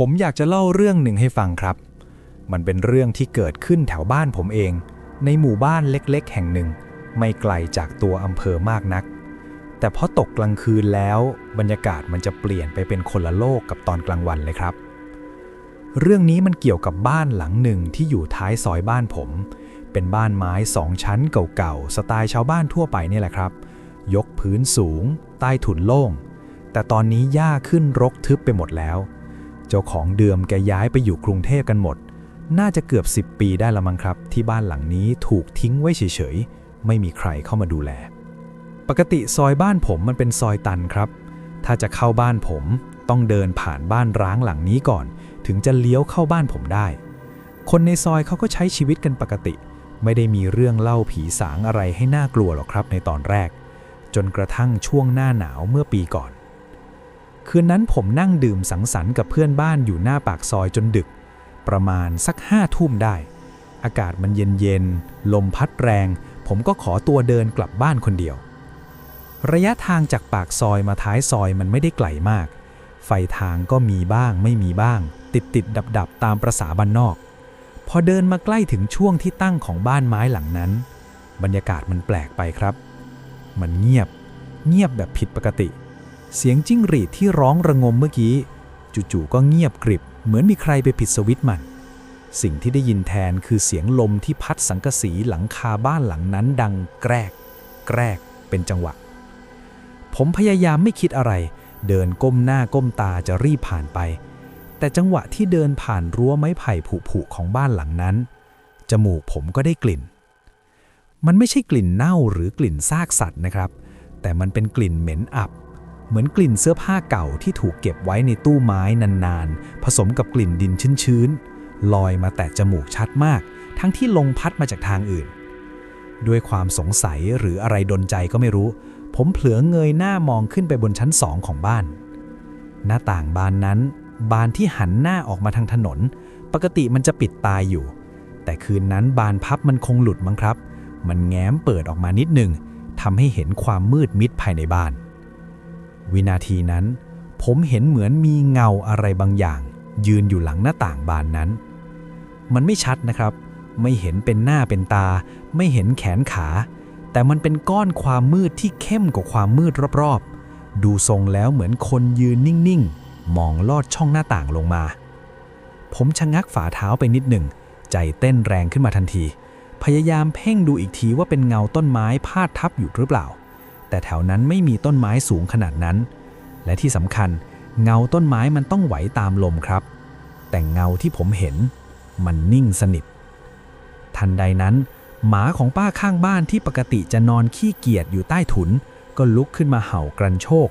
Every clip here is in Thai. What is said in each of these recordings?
ผมอยากจะเล่าเรื่องหนึ่งให้ฟังครับ มันเป็นเรื่องที่เกิดขึ้นแถวบ้านผมเอง ในหมู่บ้านเล็กๆ แห่งหนึ่ง ไม่ไกลจากตัวอำเภอมากนัก แต่พอตกกลางคืนแล้วบรรยากาศมันจะเปลี่ยนไปเป็นคนละโลกกับตอนกลางวันเลยครับ เรื่องนี้มันเกี่ยวกับบ้านหลังหนึ่งที่อยู่ท้ายซอยบ้านผม เป็นบ้านไม้สองชั้นเก่าๆสไตล์ชาวบ้านทั่วไปนี่แหละครับ ยกพื้นสูง ใต้ถุนโล่งแต่ตอนนี้หญ้าขึ้นรกทึบไปหมดแล้ว เจ้าของเดิมแกย้ายไปอยู่กรุงเทพกันหมด น่าจะเกือบ 10 ปีได้ละมั้งครับ ที่บ้านหลังนี้ถูกทิ้งไว้เฉยๆ ไม่มีใครเข้ามาดูแล ปกติซอยบ้านผมมันเป็นซอยตันครับ ถ้าจะเข้าบ้านผมต้องเดินผ่านบ้านร้างหลังนี้ก่อน ถึงจะเลี้ยวเข้าบ้านผมได้ คนในซอยเขาก็ใช้ชีวิตกันปกติ ไม่ได้มีเรื่องเล่าผีสางอะไรให้น่ากลัวหรอกครับในตอนแรก จนกระทั่งช่วงหน้าหนาวเมื่อปีก่อน คืนนั้นผมนั่งดื่มสังสรรค์กับเพื่อนบ้านอยู่หน้าปากซอยจนดึก ประมาณสักห้าทุ่มได้ อากาศมันเย็นเย็นๆลมพัดแรง ผมก็ขอตัวเดินกลับบ้านคนเดียว ระยะทางจากปากซอยมาท้ายซอยมันไม่ได้ไกลมาก ไฟทางก็มีบ้างไม่มีบ้าง ติดติดดับดับตามประษาบ้านนอก พอเดินมาใกล้ถึงช่วงที่ตั้งของบ้านไม้หลังนั้น บรรยากาศมันแปลกไปครับ มันเงียบ เงียบแบบผิดปกติเเสียงจิ้งหรีดที่ร้องระงมเมื่อกี้ จู่ๆก็เงียบกริบ เหมือนมีใครไปผิดสวิตช์มัน สิ่งที่ได้ยินแทนคือเสียงลมที่พัดสังกะสีหลังคาบ้านหลังนั้นดังแกรก แกรก เป็นจังหวะ ผมพยายามไม่คิดอะไร เดินก้มหน้าก้มตาจะรีบผ่านไป แต่จังหวะที่เดินผ่านรั้วไม้ไผ่ผุๆของบ้านหลังนั้น จมูกผมก็ได้กลิ่น มันไม่ใช่กลิ่นเน่าหรือกลิ่นซากสัตว์นะครับ แต่มันเป็นกลิ่นเหม็นอับ เหมือนกลิ่นเสื้อผ้าเก่าที่ถูกเก็บไว้ในตู้ไม้นานๆ ผสมกับกลิ่นดินชื้นๆ ลอยมาแตะจมูกชัดมาก ทั้งที่ลงพัดมาจากทางอื่น ด้วยความสงสัยหรืออะไรดนใจก็ไม่รู้ ผมเผลอเงยหน้ามองขึ้นไปบนชั้นสองของบ้าน หน้าต่างบานนั้น บานที่หันหน้าออกมาทางถนน ปกติมันจะปิดตายอยู่ แต่คืนนั้นบานพับมันคงหลุดมั้งครับ มันแง้มเปิดออกมานิดหนึ่งทำให้เห็นความมืดมิดภายในบ้าน วินาทีนั้น ผมเห็นเหมือนมีเงาอะไรบางอย่าง ยืนอยู่หลังหน้าต่างบานนั้น มันไม่ชัดนะครับ ไม่เห็นเป็นหน้าเป็นตา ไม่เห็นแขนขา แต่มันเป็นก้อนความมืดที่เข้มกว่าความมืดรอบๆ ดูทรงแล้วเหมือนคนยืนนิ่งๆ มองลอดช่องหน้าต่างลงมา ผมชะงักฝ่าเท้าไปนิดหนึ่ง ใจเต้นแรงขึ้นมาทันที พยายามเพ่งดูอีกทีว่าเป็นเงาต้นไม้พาดทับอยู่หรือเปล่า แต่แถวนั้นไม่มีต้นไม้สูงขนาดนั้น และที่สำคัญเงาต้นไม้มันต้องไหวตามลมครับ แต่เงาที่ผมเห็น มันนิ่งสนิท ทันใดนั้น หมาของป้าข้างบ้านที่ปกติจะนอนขี้เกียจอยู่ใต้ถุน ก็ลุกขึ้นมาเห่ากรันโชค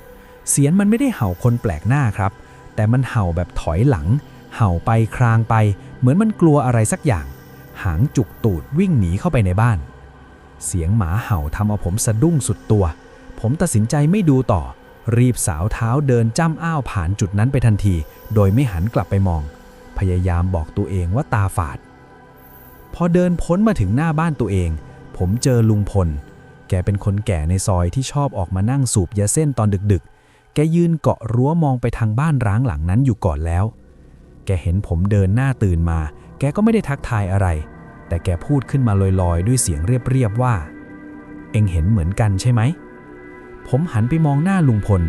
เสียงมันไม่ได้เห่าคนแปลกหน้าครับ แต่มันเห่าแบบถอยหลัง เห่าไปครางไป เหมือนมันกลัวอะไรสักอย่าง หางจุกตูดวิ่งหนีเข้าไปในบ้าน เสียงหมาเห่าทำเอาผมสะดุ้งสุดตัว ผมตัดสินใจไม่ดูต่อ รีบสาวเท้าเดินจ้ำอ้าวผ่านจุดนั้นไปทันที โดยไม่หันกลับไปมอง พยายามบอกตัวเองว่าตาฝาด พอเดินพ้นมาถึงหน้าบ้านตัวเอง ผมเจอลุงพล แกเป็นคนแก่ในซอยที่ชอบออกมานั่งสูบยาเส้นตอนดึกๆ แกยืนเกาะรั้วมองไปทางบ้านร้างหลังนั้นอยู่ก่อนแล้ว แกเห็นผมเดินหน้าตื่นมา แกก็ไม่ได้ทักทายอะไร แต่แกพูดขึ้นมาลอยๆ ด้วยเสียงเรียบๆว่า เอ็งเห็นเหมือนกันใช่ไหม ผมหันไปมองหน้าลุงพล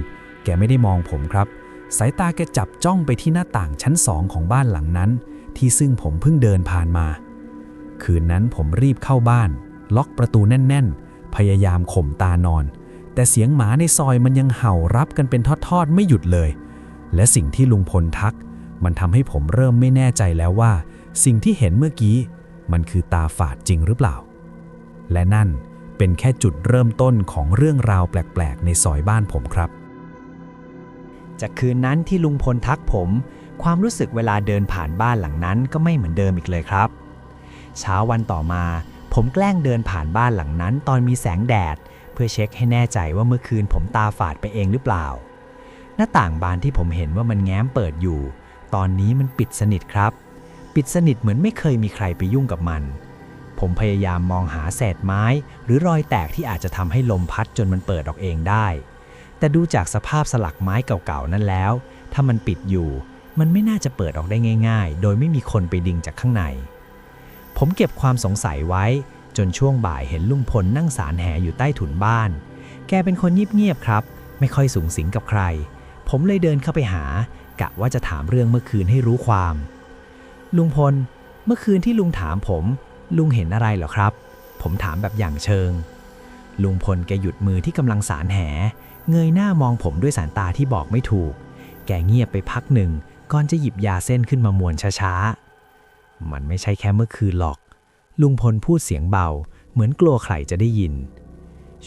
แกไม่ได้มองผมครับ สายตาแกจับจ้องไปที่หน้าต่างชั้นสองของบ้านหลังนั้น ที่ซึ่งผมเพิ่งเดินผ่านมา คืนนั้นผมรีบเข้าบ้าน ล็อกประตูแน่น ๆ พยายามข่มตานอน แต่เสียงหมาในซอยมันยังเห่ารับกันเป็นทอดๆไม่หยุดเลย และสิ่งที่ลุงพลทัก มันทำให้ผมเริ่มไม่แน่ใจแล้วว่า สิ่งที่เห็นเมื่อกี้ มันคือตาฝาดจริงหรือเปล่า และนั่น เป็นแค่จุดเริ่มต้นของเรื่องราวแปลก ๆ ในซอยบ้านผมครับ จากคืนนั้นที่ลุงพลทักผม ความรู้สึกเวลาเดินผ่านบ้านหลังนั้นก็ไม่เหมือนเดิมอีกเลยครับ เช้าวันต่อมา ผมแกล้งเดินผ่านบ้านหลังนั้น ตอนมีแสงแดด เพื่อเช็คให้แน่ใจว่าเมื่อคืนผมตาฝาดไปเองหรือเปล่า หน้าต่างบานที่ผมเห็นว่ามันแง้มเปิดอยู่ ตอนนี้มันปิดสนิทครับ ปิดสนิทเหมือนไม่เคยมีใครไปยุ่งกับมัน ผมพยายามมองหาเศษไม้ หรือรอยแตกที่อาจจะทำให้ลมพัดจนมันเปิดออกเองได้ แต่ดูจากสภาพสลักไม้เก่าๆนั่นแล้ว ถ้ามันปิดอยู่ มันไม่น่าจะเปิดออกได้ง่าย ๆ โดยไม่มีคนไปดึงจากข้างใน ผมเก็บความสงสัยไว้ จนช่วงบ่ายเห็นลุงพลนั่งสารแหอยู่ใต้ถุนบ้าน แกเป็นคนเงียบๆครับ ไม่ค่อยสูงสิงกับใคร ผมเลยเดินเข้าไปหากะว่าจะถามเรื่องเมื่อคืนให้รู้ความ ลุงพล เมื่อคืนที่ลุงถามผม ลุงเห็นอะไรเหรอครับ ผมถามแบบอย่างเชิง ลุงพลแกหยุดมือที่กำลังสารแห เงยหน้ามองผมด้วยสายตาที่บอกไม่ถูก แกเงียบไปพักหนึ่งก่อนจะหยิบยาเส้นขึ้นมามวนช้าๆ มันไม่ใช่แค่เมื่อคืนหรอก ลุงพลพูดเสียงเบา เหมือนกลัวใครจะได้ยิน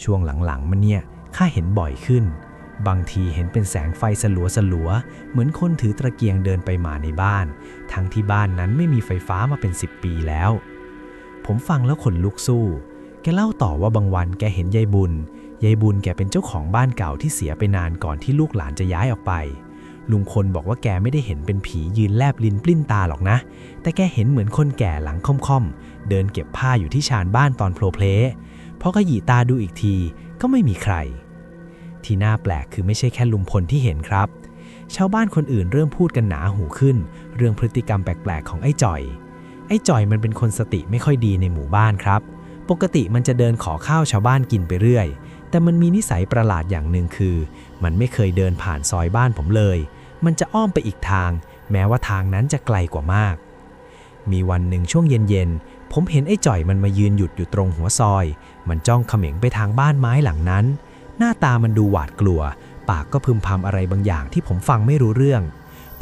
ช่วงหลังๆมันเนี่ยข้าเห็นบ่อยขึ้น บางทีเห็นเป็นแสงไฟสลัวสลัวเหมือนคนถือตะเกียงเดินไปมาในบ้าน ทั้งที่บ้านนั้นไม่มีไฟฟ้ามาเป็น 10 ปีแล้ว ผมฟังแล้วขนลุกสู้ แกเล่าต่อว่าบางวันแกเห็นยายบุญ ยายบุญแกเป็นเจ้าของบ้านเก่าที่เสียไปนานก่อนที่ลูกหลานจะย้ายออกไป ลุงพลบอกว่าแกไม่ได้เห็นเป็นผียืนแลบลิ้นปลิ้นตาหรอกนะ แต่แกเห็นเหมือนคนแก่หลังค่อมๆ เดินเก็บผ้าอยู่ที่ชานบ้านตอนโผล่เพลพอก็หยีตาดูอีกทีก็ไม่มีใคร ที่น่าแปลกคือไม่ใช่แค่ลุงพลที่เห็นครับ ชาวบ้านคนอื่นเริ่มพูดกันหนาหูขึ้น เรื่องพฤติกรรมแปลกๆของไอ้จ่อย ไอ้จ่อยมันเป็นคนสติไม่ค่อยดีในหมู่บ้านครับ ปกติมันจะเดินขอข้าวชาวบ้านกินไปเรื่อย แต่มันมีนิสัยประหลาดอย่างหนึ่งคือ มันไม่เคยเดินผ่านซอยบ้านผมเลย มันจะอ้อมไปอีกทาง แม้ว่าทางนั้นจะไกลกว่ามาก มีวันหนึ่งช่วงเย็นๆ ผมเห็นไอ้จ่อยมันมายืนหยุดอยู่ตรงหัวซอย มันจ้องเขม็งไปทางบ้านไม้หลังนั้น หน้าตามันดูหวาดกลัว ปากก็พึมพำอะไรบางอย่างที่ผมฟังไม่รู้เรื่อง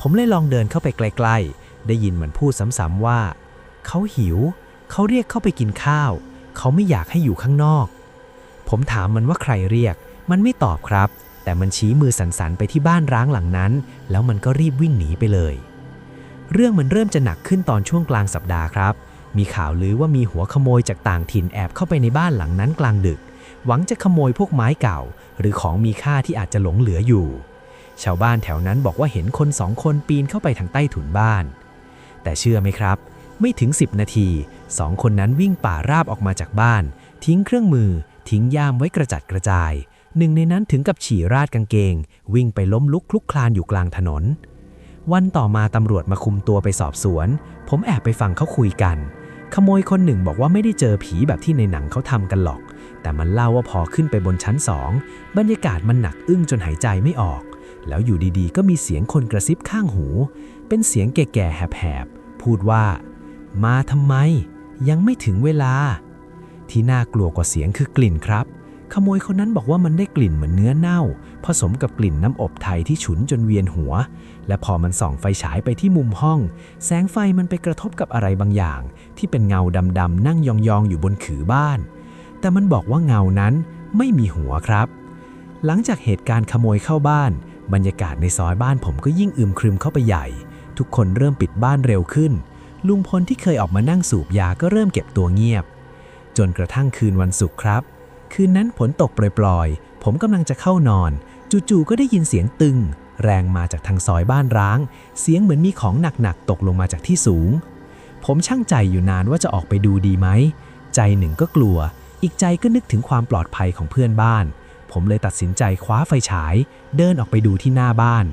ผมเลยลองเดินเข้าไปใกล้ๆ ได้ยินมันพูดซ้ำๆว่า เขาหิว เขาเรียกเข้าไปกินข้าว เขาไม่อยากให้อยู่ข้างนอก ผมถามมันว่าใครเรียก มันไม่ตอบครับ แต่มันชี้มือสันๆไปที่บ้านร้างหลังนั้น แล้วมันก็รีบวิ่งหนีไปเลย เรื่องมันเริ่มจะหนักขึ้นตอนช่วงกลางสัปดาห์ครับ มีข่าวลือว่ามีหัวขโมยจากต่างถิ่นแอบเข้าไปในบ้านหลังนั้นกลางดึก หวังจะขโมยพวกไม้เก่า หรือของมีค่าที่อาจจะหลงเหลืออยู่ ชาวบ้านแถวนั้นบอกว่าเห็นคนสองคนปีนเข้าไปทางใต้ถุนบ้าน แต่เชื่อไหมครับ ไม่ถึง 10 นาทีสองคนนั้นวิ่งป่าราบออกมาจากบ้าน ทิ้งเครื่องมือ ทิ้งย่ามไว้กระจัดกระจาย หนึ่งในนั้นถึงกับฉี่ราดกางเกง วิ่งไปล้มลุกคลุกคลานอยู่กลางถนน วันต่อมาตำรวจมาคุมตัวไปสอบสวน ผมแอบไปฟังเขาคุยกัน ขโมยคนหนึ่งบอกว่าไม่ได้เจอผีแบบที่ในหนังเขาทำกันหรอก แต่มันเล่าว่าพอขึ้นไปบนชั้นสองบรรยากาศมันหนักอึ้งจนหายใจไม่ออก แล้วอยู่ดีๆ ก็มีเสียงคนกระซิบข้างหู เป็นเสียงแก่ๆแหบๆพูดว่า มาทำไม ยังไม่ถึงเวลา ที่น่ากลัวกว่าเสียงคือกลิ่นครับ ขโมยคนนั้นบอกว่ามันได้กลิ่นเหมือนเนื้อเน่า ผสมกับกลิ่นน้ำอบไทยที่ฉุนจนเวียนหัว และพอมันส่องไฟฉายไปที่มุมห้อง แสงไฟมันไปกระทบกับอะไรบางอย่าง ที่เป็นเงาดำๆนั่งยองๆอยู่บนขือบ้าน แต่มันบอกว่าเงานั้นไม่มีหัวครับ หลังจากเหตุการณ์ขโมยเข้าบ้าน บรรยากาศในซอยบ้านผมก็ยิ่งอึมครึมเข้าไปใหญ่ ทุกคนเริ่มปิดบ้านเร็วขึ้น ลุงพลที่เคยออกมานั่งสูบยาก็เริ่มเก็บตัวเงียบ จนกระทั่งคืนวันศุกร์ครับ คืนนั้นฝนตกปล่อยๆ ผมกำลังจะเข้านอน จู่ๆก็ได้ยินเสียงตึง แรงมาจากทางซอยบ้านร้าง เสียงเหมือนมีของหนักๆ ตกลงมาจากที่สูง ผมช่างใจอยู่นานว่าจะออกไปดูดีไหม ใจหนึ่งก็กลัว อีกใจก็นึกถึงความปลอดภัยของเพื่อนบ้าน ผมเลยตัดสินใจคว้าไฟฉาย เดินออกไปดูที่หน้าบ้าน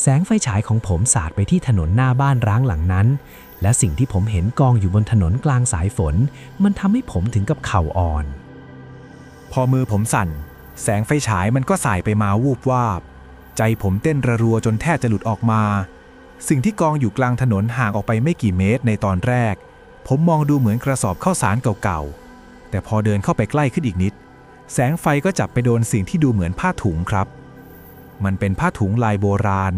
แสงไฟฉายของผมสาดไปที่ถนนหน้าบ้านร้างหลังนั้น และสิ่งที่ผมเห็นกองอยู่บนถนนกลางสายฝน มันทำให้ผมถึงกับเข่าอ่อน พอมือผมสั่น แสงไฟฉายมันก็สายไปมาวูบวาบ ใจผมเต้นระรัวจนแทบจะหลุดออกมา สิ่งที่กองอยู่กลางถนนห่างออกไปไม่กี่เมตรในตอนแรก ผมมองดูเหมือนกระสอบข้าวสารเก่าๆ แต่พอเดินเข้าไปใกล้ขึ้นอีกนิด แสงไฟก็จับไปโดนสิ่งที่ดูเหมือนผ้าถุงครับ มันเป็นผ้าถุงลายโบราณ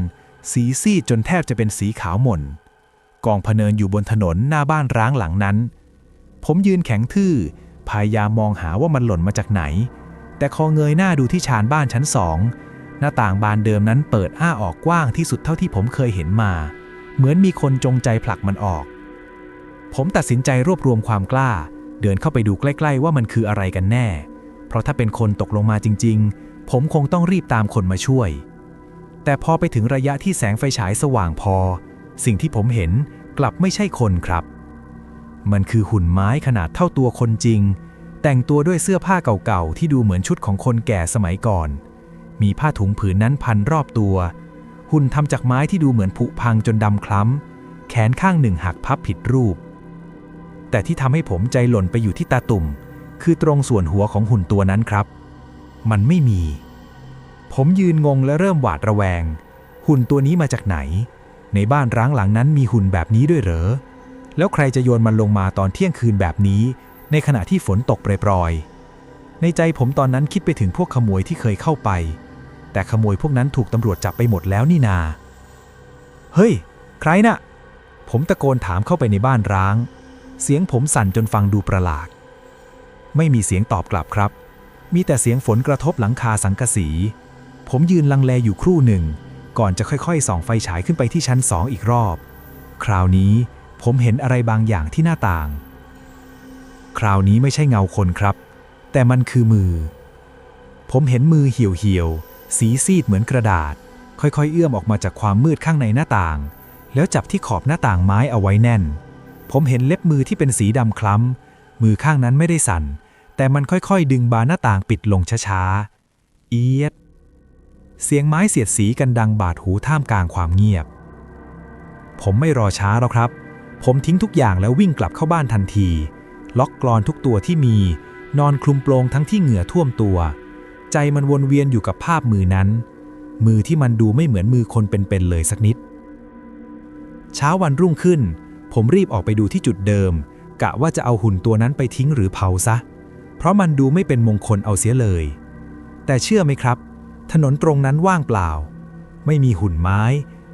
สีซีดจนแทบจะเป็นสีขาวหม่น กองพเนินอยู่บนถนนหน้าบ้านร้างหลังนั้น ผมยืนแข็งทื่อ พยายามมองหาว่ามันหล่นมาจากไหน แต่คอเงยหน้าดูที่ชานบ้านชั้นสอง หน้าต่างบานเดิมนั้นเปิดอ้าออกกว้างที่สุดเท่าที่ผมเคยเห็นมา เหมือนมีคนจงใจผลักมันออก ผมตัดสินใจรวบรวมความกล้า เดินเข้าไปดูใกล้ๆ ว่ามันคืออะไรกันแน่ เพราะถ้าเป็นคนตกลงมาจริง ๆ ผมคงต้องรีบตามคนมาช่วย แต่พอไปถึงระยะที่แสงไฟฉายสว่างพอ สิ่งที่ผมเห็นกลับไม่ใช่คนครับ มันคือหุ่นไม้ขนาดเท่าตัวคนจริง แต่งตัวด้วยเสื้อผ้าเก่าๆ ที่ดูเหมือนชุดของคนแก่สมัยก่อน มีผ้าถุงผืนนั้นพันรอบตัว หุ่นทำจากไม้ที่ดูเหมือนผุพังจนดำคล้ำ แขนข้างหนึ่งหักพับผิดรูป แต่ที่ทำให้ผมใจหล่นไปอยู่ที่ตาตุ่ม คือตรงส่วนหัวของหุ่นตัวนั้นครับ มันไม่มี ผมยืนงงและเริ่มหวาดระแวง หุ่นตัวนี้มาจากไหน ในบ้านร้างหลังนั้นมีหุ่นแบบนี้ด้วยเหรอ แล้วใครจะโยนมันลงมาตอนเที่ยงคืนแบบนี้ ในขณะที่ฝนตกปรยๆ ในใจผมตอนนั้นคิดไปถึงพวกขโมยที่เคยเข้าไป แต่ขโมยพวกนั้นถูกตำรวจจับไปหมดแล้วนี่นา เฮ้ย ใครน่ะ ผมตะโกนถามเข้าไปในบ้านร้าง เสียงผมสั่นจนฟังดูประหลาด ไม่มีเสียงตอบกลับครับ มีแต่เสียงฝนกระทบหลังคาสังกะสี ผมยืนลังเลอยู่ครู่หนึ่ง ก่อนจะค่อยๆ ส่องไฟฉายขึ้นไปที่ชั้นสองอีกรอบ คราวนี้ผมเห็นอะไรบางอย่างที่หน้าต่าง คราวนี้ไม่ใช่เงาคนครับ แต่มันคือมือ ผมเห็นมือเหี่ยวๆ สีซีดเหมือนกระดาษ ค่อยๆ เอื้อมออกมาจากความมืดข้างในหน้าต่าง แล้วจับที่ขอบหน้าต่างไม้เอาไว้แน่น ผมเห็นเล็บมือที่เป็นสีดำคล้ำ มือข้างนั้นไม่ได้สั่น แต่มันค่อยๆ ดึงบานหน้าต่างปิดลงช้าๆ เอียด เสียงไม้เสียดสีกันดังบาดหูท่ามกลางความเงียบ ผมไม่รอช้าแล้วครับ ผมทิ้งทุกอย่างแล้ววิ่งกลับเข้าบ้านทันที ล็อกกลอนทุกตัวที่มี นอนคลุมโปลงทั้งที่เหงื่อท่วมตัว ใจมันวนเวียนอยู่กับภาพมือนั้น มือที่มันดูไม่เหมือนมือคนเป็นๆเลยสักนิด เช้าวันรุ่งขึ้น ผมรีบออกไปดูที่จุดเดิม กะว่าจะเอาหุ่นตัวนั้นไปทิ้งหรือเผาซะ เพราะมันดูไม่เป็นมงคลเอาเสียเลย แต่เชื่อไหมครับ ถนนตรงนั้นว่างเปล่า ไม่มีหุ่นไม้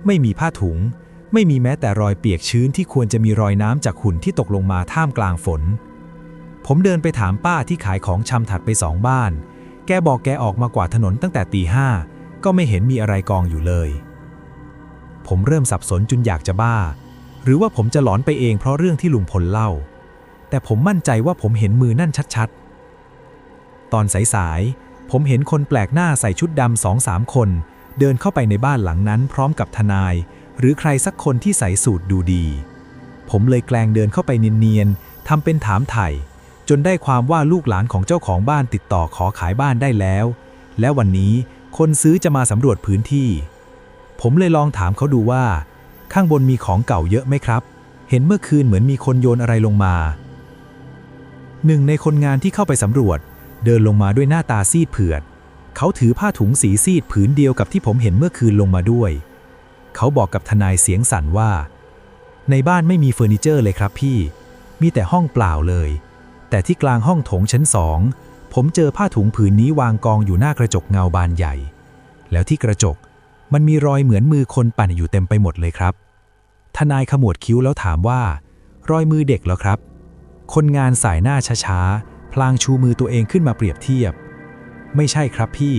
ไม่มีผ้าถุง ไม่มีแม้แต่รอยเปียกชื้นที่ควรจะมีรอยน้ำจากหุ่นที่ตกลงมาท่ามกลางฝน ผมเดินไปถามป้าที่ขายของชำถัดไปสองบ้าน แกบอกแกออกมากวาดถนนตั้งแต่ตีห้าก็ไม่เห็นมีอะไรกองอยู่เลย ผมเริ่มสับสนจนอยากจะบ้า หรือว่าผมจะหลอนไปเองเพราะเรื่องที่ลุงพลเล่า แต่ผมมั่นใจว่าผมเห็นมือนั่นชัดๆ ตอนสายๆ ผมเห็นคนแปลกหน้าใส่ชุดดำสองสามคน เดินเข้าไปในบ้านหลังนั้นพร้อมกับทนาย หรือใครสักคนที่ใส่สูตรดูดี ผมเลยแกล้งเดินเข้าไปเนียนๆทำเป็นถามไถ่จนได้ความว่าลูกหลานของเจ้าของบ้านติดต่อขอขายบ้านได้แล้ว และวันนี้คนซื้อจะมาสำรวจพื้นที่ ผมเลยลองถามเขาดูว่า ข้างบนมีของเก่าเยอะไหมครับ เห็นเมื่อคืนเหมือนมีคนโยนอะไรลงมา หนึ่งในคนงานที่เข้าไปสำรวจ เดินลงมาด้วยหน้าตาซีดเผือด เขาถือผ้าถุงสีซีดผืนเดียวกับที่ผมเห็นเมื่อคืนลงมาด้วย เขาบอกกับทนายเสียงสั่นว่า ในบ้านไม่มีเฟอร์นิเจอร์เลยครับพี่ มีแต่ห้องเปล่าเลย แต่ที่กลางห้องโถงชั้นสอง ผมเจอผ้าถุงผืนนี้วางกองอยู่หน้ากระจกเงาบานใหญ่ แล้วที่กระจกมันมีรอยเหมือนมือคนปั่นอยู่เต็มไปหมดเลยครับ ทนายขมวดคิ้วแล้วถามว่า รอยมือเด็กเหรอครับ คนงานสายหน้าช้าๆ ลางชูมือตัวเองขึ้นมาเปรียบเทียบ ไม่ใช่ครับพี่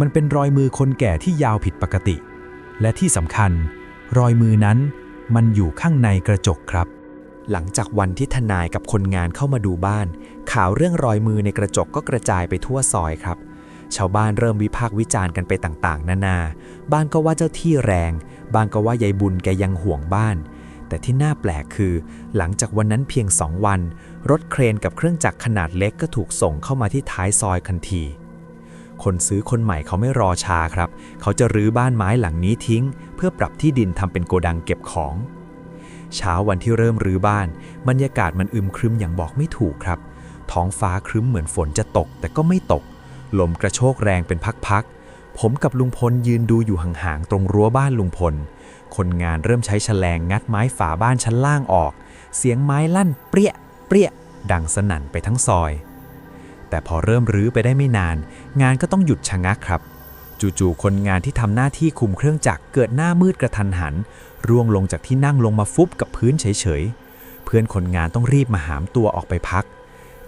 มันเป็นรอยมือคนแก่ที่ยาวผิดปกติ และที่สำคัญ รอยมือนั้นมันอยู่ข้างในกระจกครับ หลังจากวันที่ทนายกับคนงานเข้ามาดูบ้าน ข่าวเรื่องรอยมือในกระจกก็กระจายไปทั่วซอยครับ ชาวบ้านเริ่มวิพากษ์วิจารณ์กันไปต่างๆ นานา บ้านก็ว่าเจ้าที่แรง บ้านก็ว่ายายบุญแกยังห่วงบ้าน แต่ที่น่าแปลกคือ หลังจากวันนั้นเพียงสองวัน รถเครนกับเครื่องจักรขนาดเล็กก็ถูกส่งเข้ามาที่ท้ายซอยทันที คนซื้อคนใหม่เขาไม่รอช้าครับ เขาจะรื้อบ้านไม้หลังนี้ทิ้ง เพื่อปรับที่ดินทำเป็นโกดังเก็บของ เช้าวันที่เริ่มรื้อบ้าน บรรยากาศมันอึมครึมอย่างบอกไม่ถูกครับ ท้องฟ้าครึ้มเหมือนฝนจะตก แต่ก็ไม่ตก ลมกระโชกแรงเป็นพักๆ ผมกับลุงพลยืนดูอยู่ห่างๆ ตรงรั้วบ้านลุงพล คนงานเริ่มใช้แฉลงงัดไม้ฝาบ้านชั้นล่างออก เสียงไม้ลั่นเปรี้ย เปรี้ยดังสนั่นไปทั้งซอย แต่พอเริ่มรื้อไปได้ไม่นาน งานก็ต้องหยุดชะงักครับ จู่ๆคนงานที่ทำหน้าที่คุมเครื่องจักรเกิดหน้ามืดกระทันหัน ร่วงลงจากที่นั่งลงมาฟุบกับพื้นเฉยๆ เพื่อนคนงานต้องรีบมาหามตัวออกไปพัก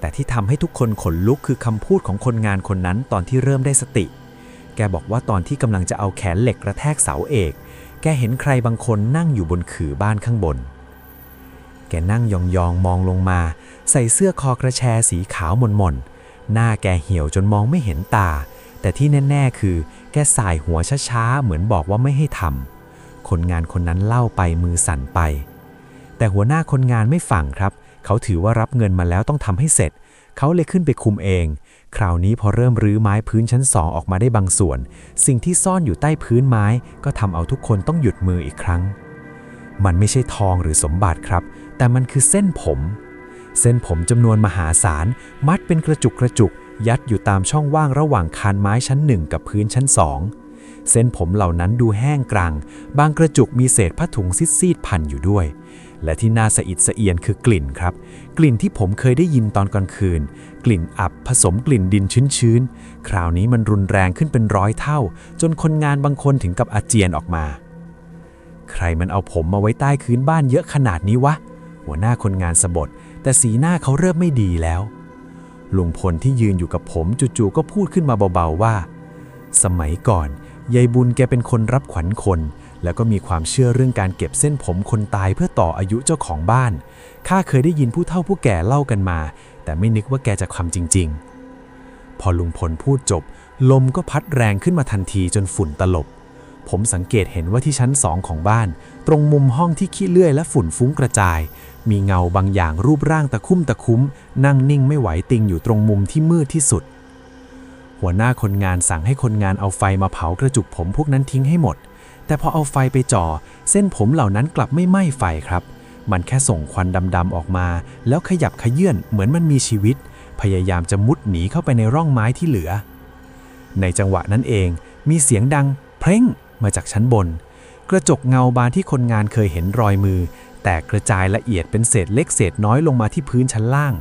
แต่ที่ทำให้ทุกคนขนลุกคือคำพูดของคนงานคนนั้นตอนที่เริ่มได้สติ แกบอกว่าตอนที่กำลังจะเอาแขนเหล็กกระแทกเสาเอก แกเห็นใครบางคนนั่งอยู่บนขื่อบ้านข้างบน แกนั่งยองๆมองลงมา ใส่เสื้อคอกระแชสีขาวหม่นๆ หน้าแกเหี่ยวจนมองไม่เห็นตา แต่ที่แน่ ๆ คือ แกสายหัวช้าๆ เหมือนบอกว่าไม่ให้ทำ คนงานคนนั้นเล่าไปมือสั่นไป แต่หัวหน้าคนงานไม่ฟังครับ เขาถือว่ารับเงินมาแล้วต้องทำให้เสร็จ เขาเลยขึ้นไปคุมเอง คราวนี้พอเริ่มรื้อไม้พื้นชั้นสองออกมาได้บางส่วน สิ่งที่ซ่อนอยู่ใต้พื้นไม้ ก็ทำเอาทุกคนต้องหยุดมืออีกครั้ง มันไม่ใช่ทองหรือสมบัติครับ แต่มันคือเส้นผม เส้นผมจำนวนมหาศาล มัดเป็นกระจุกกระจุก ยัดอยู่ตามช่องว่างระหว่างคานไม้ชั้นหนึ่งกับพื้นชั้นสองเส้นผมเหล่านั้นดูแห้งกรัง บางกระจุกมีเศษผ้าถุงซีดๆพันอยู่ด้วย และที่น่าสะอิดสะเอียนคือกลิ่นครับ กลิ่นที่ผมเคยได้ยินตอนกลางคืน กลิ่นอับผสมกลิ่นดินชื้นๆ คราวนี้มันรุนแรงขึ้นเป็นร้อยเท่า จนคนงานบางคนถึงกับอาเจียนออกมา ใครมันเอาผมมาไว้ใต้พื้นบ้านเยอะขนาดนี้วะ หัวหน้าคนงานสะบดแต่สีหน้าเขาเริ่มไม่ดีแล้ว ลุงพลที่ยืนอยู่กับผมจู่ๆก็พูดขึ้นมาเบาๆว่า สมัยก่อนยายบุญแกเป็นคนรับขวัญคน แล้วก็มีความเชื่อเรื่องการเก็บเส้นผมคนตายเพื่อต่ออายุเจ้าของบ้าน ข้าเคยได้ยินผู้เฒ่าผู้แก่เล่ากันมา แต่ไม่นึกว่าแกจะความจริง ๆ พอลุงพลพูดจบ ลมก็พัดแรงขึ้นมาทันทีจนฝุ่นตลบ ผมสังเกตเห็นว่าที่ชั้นสองของบ้าน ตรงมุมห้องที่ขี้เลื่อยและฝุ่นฟุ้งกระจาย มีเงาบางอย่างรูปร่างตะคุ่มตะคุ้ม นั่งนิ่งไม่ไหวติงอยู่ตรงมุมที่มืดที่สุด หัวหน้าคนงานสั่งให้คนงานเอาไฟมาเผากระจุกผมพวกนั้นทิ้งให้หมด แต่พอเอาไฟไปจ่อ เส้นผมเหล่านั้นกลับไม่ไหม้ไฟครับ มันแค่ส่งควันดำๆออกมา แล้วขยับขยื่นเหมือนมันมีชีวิต พยายามจะมุดหนีเข้าไปในร่องไม้ที่เหลือ ในจังหวะนั้นเอง มีเสียงดังเพลง มาจากชั้นบน กระจกเงาบานที่คนงานเคยเห็นรอยมือ แตกกระจายละเอียดเป็นเศษเล็กเศษน้อยลงมาที่พื้นชั้นล่าง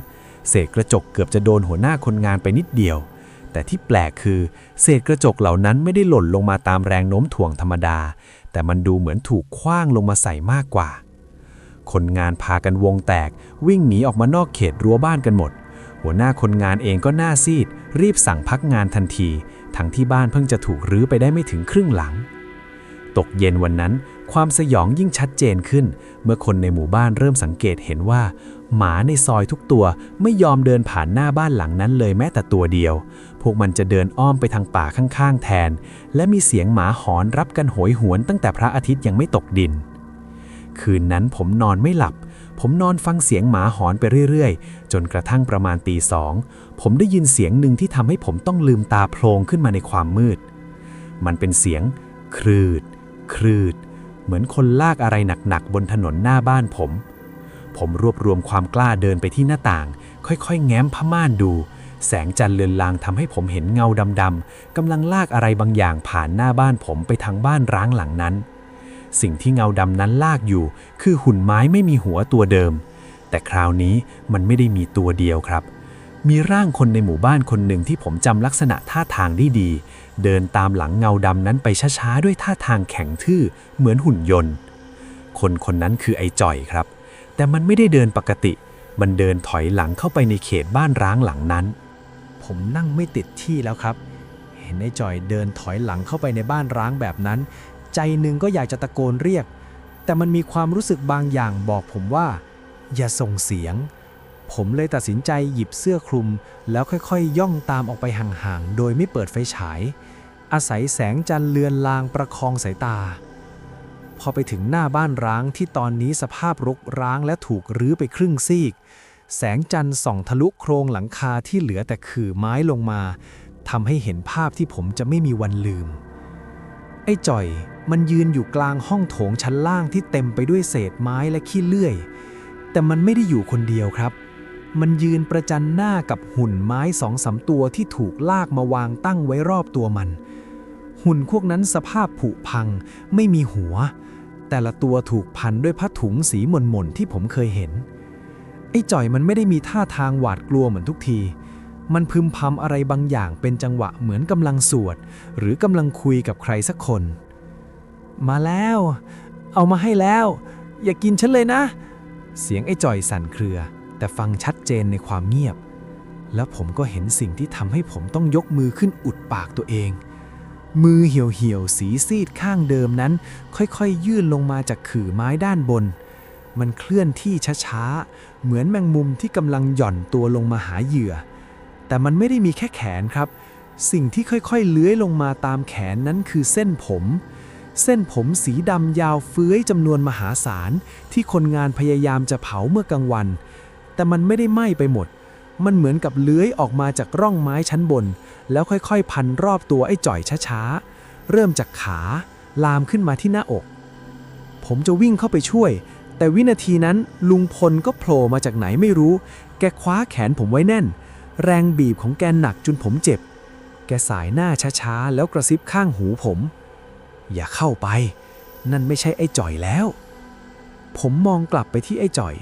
เศษกระจกเกือบจะโดนหัวหน้าคนงานไปนิดเดียว แต่ที่แปลกคือ เศษกระจกเหล่านั้นไม่ได้หล่นลงมาตามแรงโน้มถ่วงธรรมดา แต่มันดูเหมือนถูกคว้างลงมาใส่มากกว่า คนงานพากันวงแตก วิ่งหนีออกมานอกเขตรั้วบ้านกันหมด หัวหน้าคนงานเองก็หน้าซีด รีบสั่งพักงานทันทีทั้งที่บ้านเพิ่งจะถูกรื้อไปได้ไม่ถึงครึ่งหลัง ตกเย็นวันนั้น ความสยองยิ่งชัดเจนขึ้น เมื่อคนในหมู่บ้านเริ่มสังเกตเห็นว่า หมาในซอยทุกตัวไม่ยอมเดินผ่านหน้าบ้านหลังนั้นเลยแม้แต่ตัวเดียว พวกมันจะเดินอ้อมไปทางป่าข้างๆ แทน และมีเสียงหมาหอนรับกันโหยหวนตั้งแต่พระอาทิตย์ยังไม่ตกดิน คืนนั้นผมนอนไม่หลับ ผมนอนฟังเสียงหมาหอนไปเรื่อยๆ จนกระทั่งประมาณตีสองผมได้ยินเสียงหนึ่งที่ทำให้ผมต้องลืมตาโพลงขึ้นมาในความมืด มันเป็นเสียงครืด ครืด เหมือนคนลากอะไรหนักๆบนถนนหน้าบ้านผม ผมรวบรวมความกล้าเดินไปที่หน้าต่าง ค่อยๆ แง้มผ้าม่านดู แสงจันทร์เลือนลางทำให้ผมเห็นเงาดำๆกำลังลากอะไรบางอย่างผ่านหน้าบ้านผมไปทางบ้านร้างหลังนั้น สิ่งที่เงาดำนั้นลากอยู่ คือหุ่นไม้ไม่มีหัวตัวเดิม แต่คราวนี้มันไม่ได้มีตัวเดียวครับ มีร่างคนในหมู่บ้านคนหนึ่งที่ผมจำลักษณะท่าทางได้ดี เดินตามหลังเงาดำนั้นไปช้าๆ ด้วยท่าทางแข็งทื่อเหมือนหุ่นยนต์ คนคนนั้นคือไอ้จ่อยครับ แต่มันไม่ได้เดินปกติ มันเดินถอยหลังเข้าไปในเขตบ้านร้างหลังนั้น ผมนั่งไม่ติดที่แล้วครับ เห็นไอ้จอยเดินถอยหลังเข้าไปในบ้านร้างแบบนั้น ใจหนึ่งก็อยากจะตะโกนเรียก แต่มันมีความรู้สึกบางอย่างบอกผมว่า อย่าส่งเสียง ผมเลยตัดสินใจหยิบเสื้อคลุม แล้วค่อยๆย่องตามออกไปห่างๆ โดยไม่เปิดไฟฉาย อาศัยแสงจันทร์เลือนลางประคองสายตา พอไปถึงหน้าบ้านร้างที่ตอนนี้สภาพรกร้างและถูกรื้อไปครึ่งซีก แสงจันทร์ส่องทะลุโครงหลังคาที่เหลือแต่ขื่อไม้ลงมาทำให้เห็นภาพที่ผมจะไม่มีวันลืม ไอ้จ่อยมันยืนอยู่กลางห้องโถงชั้นล่างที่เต็มไปด้วยเศษไม้และขี้เลื่อย แต่มันไม่ได้อยู่คนเดียวครับ มันยืนประจันหน้ากับหุ่นไม้สองสามตัวที่ถูกลากมาวางตั้งไว้รอบตัวมัน หุ่นพวกนั้นสภาพผุพัง ไม่มีหัว แต่ละตัวถูกพันด้วยผ้าถุงสีหม่นๆที่ผมเคยเห็น ไอ้จ่อยมันไม่ได้มีท่าทางหวาดกลัวเหมือนทุกที มันพึมพำอะไรบางอย่างเป็นจังหวะเหมือนกำลังสวด หรือกำลังคุยกับใครสักคน มาแล้ว เอามาให้แล้ว อย่ากินฉันเลยนะ เสียงไอ้จ่อยสั่นเครือ แต่ฟังชัดเจนในความเงียบ แล้วผมก็เห็นสิ่งที่ทำให้ผมต้องยกมือขึ้นอุดปากตัวเอง มือเหี่ยวๆสีซีดข้างเดิมนั้น ค่อยๆ ยื่นลงมาจากขื่อไม้ด้านบน มันเคลื่อนที่ช้าๆ เหมือนแมงมุมที่กำลังหย่อนตัวลงมาหาเหยื่อ แต่มันไม่ได้มีแค่แขนครับ สิ่งที่ค่อยๆ เลื้อยลงมาตามแขนนั้นคือเส้นผมเส้นผมสีดำยาวเฟื้อยจำนวนมหาศาล ที่คนงานพยายามจะเผาเมื่อกลางวัน แต่มันไม่ได้ไหม้ไปหมด มันเหมือนกับเลื้อยออกมาจากร่องไม้ชั้นบน แล้วค่อยๆ พันรอบตัวไอ้จ่อยช้าๆ เริ่มจากขา ลามขึ้นมาที่หน้าอก ผมจะวิ่งเข้าไปช่วย แต่วินาทีนั้นลุงพลก็โผล่มาจากไหนไม่รู้ แกคว้าแขนผมไว้แน่น แรงบีบของแกหนักจนผมเจ็บ แกสายหน้าช้าๆ แล้วกระซิบข้างหูผม อย่าเข้าไป นั่นไม่ใช่ไอ้จ่อยแล้ว ผมมองกลับไปที่ไอ้จ่อย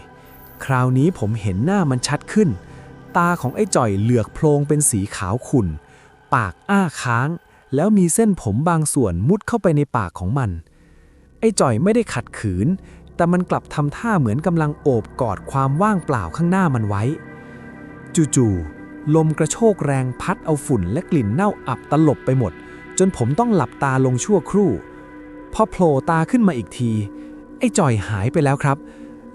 คราวนี้ผมเห็นหน้ามันชัดขึ้น ตาของไอ้จ่อยเหลือกโพลงเป็นสีขาวขุ่น ปากอ้าค้าง แล้วมีเส้นผมบางส่วนมุดเข้าไปในปากของมัน ไอ้จ่อยไม่ได้ขัดขืน แต่มันกลับทำท่าเหมือนกำลังโอบกอดความว่างเปล่าข้างหน้ามันไว้ จู่ๆลมกระโชกแรงพัดเอาฝุ่นและกลิ่นเน่าอับตลบไปหมด จนผมต้องหลับตาลงชั่วครู่ พอโผล่ตาขึ้นมาอีกที ไอ้จ่อยหายไปแล้วครับ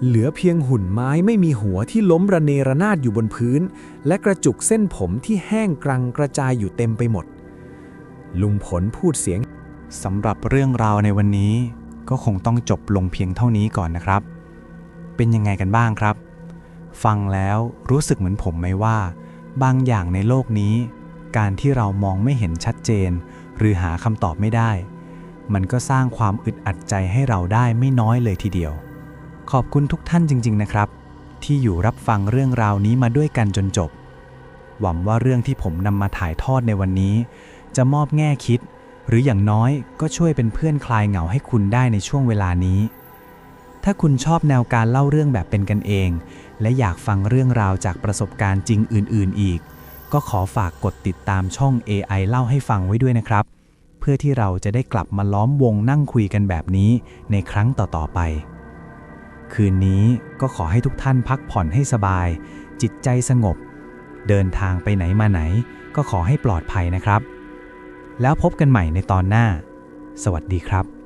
เหลือเพียงหุ่นไม้ไม่มีหัวที่ล้มระเนระนาดอยู่บนพื้น และกระจุกเส้นผมที่แห้งกรังกระจายอยู่เต็มไปหมด ลุงผลพูดเสียงสำหรับเรื่องราวในวันนี้ ก็คงต้องจบลงเพียงเท่านี้ก่อนนะครับ เป็นยังไงกันบ้างครับ ฟังแล้วรู้สึกเหมือนผมไหมว่า บางอย่างในโลกนี้ การที่เรามองไม่เห็นชัดเจน หรือหาคำตอบไม่ได้ มันก็สร้างความอึดอัดใจให้เราได้ไม่น้อยเลยทีเดียว ขอบคุณทุกท่านจริง ๆ นะครับ ที่อยู่รับฟังเรื่องราวนี้มาด้วยกันจนจบ หวังว่าเรื่องที่ผมนำมาถ่ายทอดในวันนี้ จะมอบแง่คิด หรืออย่างน้อยก็ช่วยเป็นเพื่อนคลายเหงาให้คุณได้ในช่วงเวลานี้ ถ้าคุณชอบแนวการเล่าเรื่องแบบเป็นกันเอง และอยากฟังเรื่องราวจากประสบการณ์จริงอื่น ๆ อีก ก็ขอฝากกดติดตามช่อง AI เล่าให้ฟังไว้ด้วยนะครับ เพื่อที่เราจะได้กลับมาล้อมวงนั่งคุยกันแบบนี้ในครั้งต่อ ๆ ไป คืนนี้ก็ขอให้ทุกท่านพักผ่อนให้สบาย จิตใจสงบ เดินทางไปไหนมาไหน ก็ขอให้ปลอดภัยนะครับ แล้วพบกันใหม่ในตอนหน้า สวัสดีครับ